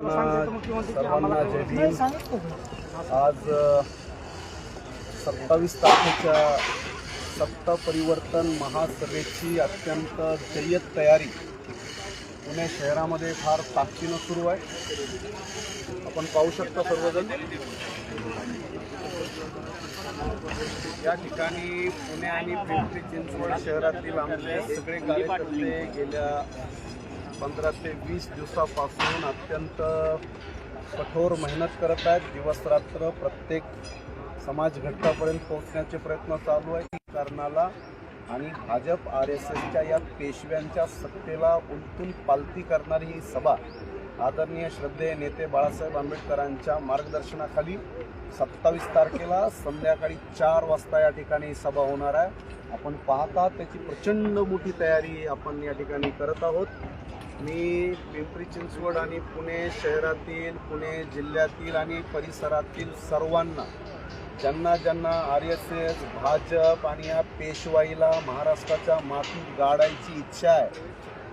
सर्वांना जय भीम. आज सत्तावीस तारखेच्या सत्ता परिवर्तन महासभेची अत्यंत जय्यत तयारी पुणे शहरामध्ये फार ताकदीनं सुरू आहे. आपण पाहू शकता सर्वजण. या ठिकाणी पुणे आणि पिंपरी चिंचवड शहरातील आमचे सगळे कार्यकर्ते गेल्या पंधरा ते वीस दिवसापासून अत्यंत कठोर मेहनत करत आहेत. दिवसरात्र प्रत्येक समाज घटकापर्यंत पोहोचण्याचे प्रयत्न चालू आहे कारणाला आणि भाजप आर एस एसच्या या पेशव्यांच्या सत्तेला उलटून पालती करणारी ही सभा आदरणीय श्रद्धेय नेते बाळासाहेब आंबेडकरांच्या मार्गदर्शनाखाली सत्तावीस तारखेला संध्याकाळी चार वाजता या ठिकाणी सभा होणार आहे. आपण पाहता त्याची प्रचंड मोठी तयारी आपण या ठिकाणी करत आहोत. मी पिंपरी चिंचवड आणि पुणे शहरातील पुणे जिल्ह्यातील आणि परिसरातील सर्वांना ज्यांना ज्यांना आर एस एस भाजप आणि या पेशवाईला महाराष्ट्राच्या मातीत गाडायची इच्छा आहे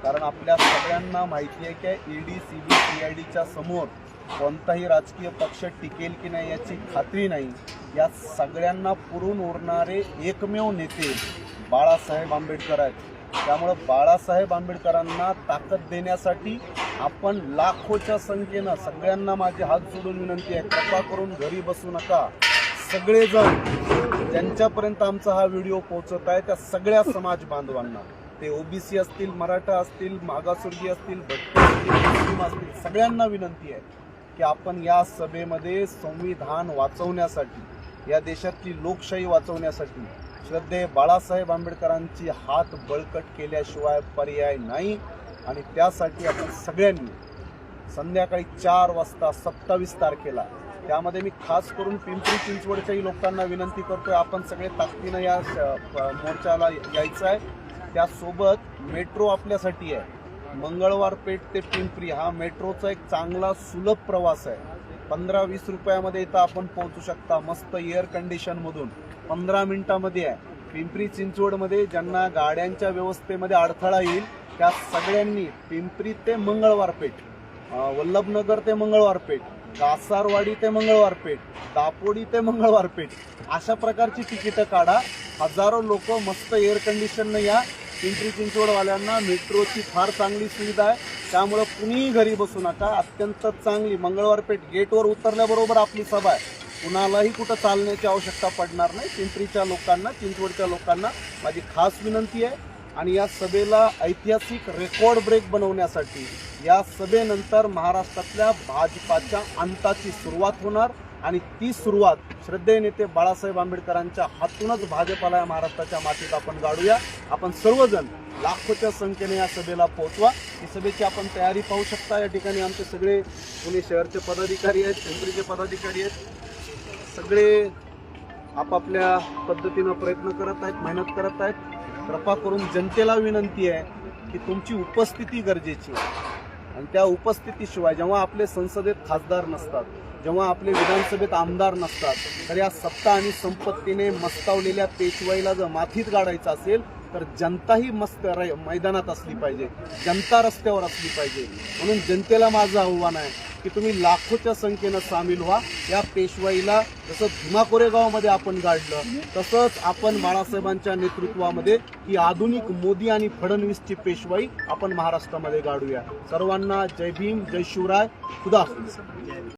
कारण आपल्या सगळ्यांना माहिती आहे की ED C B C I डीच्या समोर कोणताही राजकीय पक्ष टिकेल की नाही याची खात्री नाही. या सगळ्यांना पुरून उरणारे एकमेव नेते बाळासाहेब आंबेडकर आहेत. त्यामुळं बाळासाहेब आंबेडकरांना ताकद देण्यासाठी आपण लाखोच्या संख्येनं सगळ्यांना माझे हात जोडून विनंती आहे कृपा करून घरी बसू नका. सगळेजण ज्यांच्यापर्यंत आमचा हा व्हिडिओ पोहोचत आहे त्या सगळ्या समाज बांधवांना. ते ओबीसी असतील मराठा असतील मागासवर्गीय असतील भटके असतील मुस्लिम असतील सगळ्यांना विनंती आहे की आपण या सभेमध्ये संविधान वाचवण्यासाठी या देशातली लोकशाही वाचवण्यासाठी श्रद्धे बाळासाहेब आंबेडकरांची हात बळकट केल्याशिवाय पर्याय नाही. आणि त्यासाठी आपण सगळ्यांनी संध्याकाळी चार वाजता सत्तावीस तारखेला त्यामध्ये मी खास करून पिंपरी चिंचवडच्याही लोकांना विनंती करतोय आपण सगळे ताकदीनं या प- मोर्चाला यायचं आहे. त्यासोबत मेट्रो आपल्यासाठी आहे. मंगळवार पेठ ते पिंपरी हा मेट्रोचा एक चांगला सुलभ प्रवास आहे. पंधरा वीस रुपयामध्ये इथं आपण पोहोचू शकता मस्त एअर कंडिशनमधून पंधरा मिनिटामध्ये आहे. पिंपरी चिंचवडमध्ये ज्यांना गाड्यांच्या व्यवस्थेमध्ये अडथळा येईल त्या सगळ्यांनी पिंपरी ते मंगळवार पेठ वल्लभनगर ते मंगळवार पेठ कासारवाडी ते मंगळवार पेठ दापोडी ते मंगळवार पेठ अशा प्रकारची तिकीटं काढा. हजारो लोक मस्त एअर कंडिशननं या पिंपरी चिंचवडवाल्यांना मेट्रोची फार चांगली सुविधा आहे. त्यामुळं कुणीही घरी बसू नका. अत्यंत चांगली मंगळवार पेठ गेटवर उतरल्याबरोबर आपली सभा आहे. कुणालाही कुठं चालण्याची आवश्यकता पडणार नाही. पिंपरीच्या लोकांना चिंचवडच्या लोकांना माझी खास विनंती आहे. आणि या सभेला ऐतिहासिक रेकॉर्ड ब्रेक बनवण्यासाठी या सभेनंतर महाराष्ट्रातल्या भाजपाच्या अंताची सुरुवात होणार. आणि ती सुरुवात श्रद्धेय नेते बाळासाहेब आंबेडकरांच्या हातूनच भाजपाला या महाराष्ट्राच्या मातीत आपण गाडूया. आपण सर्वजण लाखोच्या संख्येने या सभेला पोहोचवा. ही सभेची आपण तयारी पाहू शकता. या ठिकाणी आमचे सगळे पुणे शहरचे पदाधिकारी आहेत पिंपरीचे पदाधिकारी आहेत. सगळे आपापल्या पद्धतीनं प्रयत्न करत आहेत मेहनत करत आहेत. कृपा करून जनतेला विनंती आहे की तुमची उपस्थिती गरजेची आहे. आणि त्या उपस्थितीशिवाय जेव्हा आपले संसदेत खासदार नसतात जेव्हा आपले विधानसभेत आमदार नसतात तर या सत्ता आणि संपत्तीने मस्तावलेल्या पेशवाईला जर माथीत गाडायचं असेल तर जनताही मस्त मैदानात असली पाहिजे. जनता रस्त्यावर असली पाहिजे. म्हणून जनतेला माझं आव्हान आहे की तुम्ही लाखोच्या संख्येनं सामील व्हा. या पेशवाईला जसं भीमा कोरेगावमध्ये आपण गाडलं तसंच आपण बाळासाहेबांच्या नेतृत्वामध्ये ही आधुनिक मोदी आणि फडणवीसची पेशवाई आपण महाराष्ट्रामध्ये गाडूया. सर्वांना जय भीम जय शिवराय. खुदा हाफिज.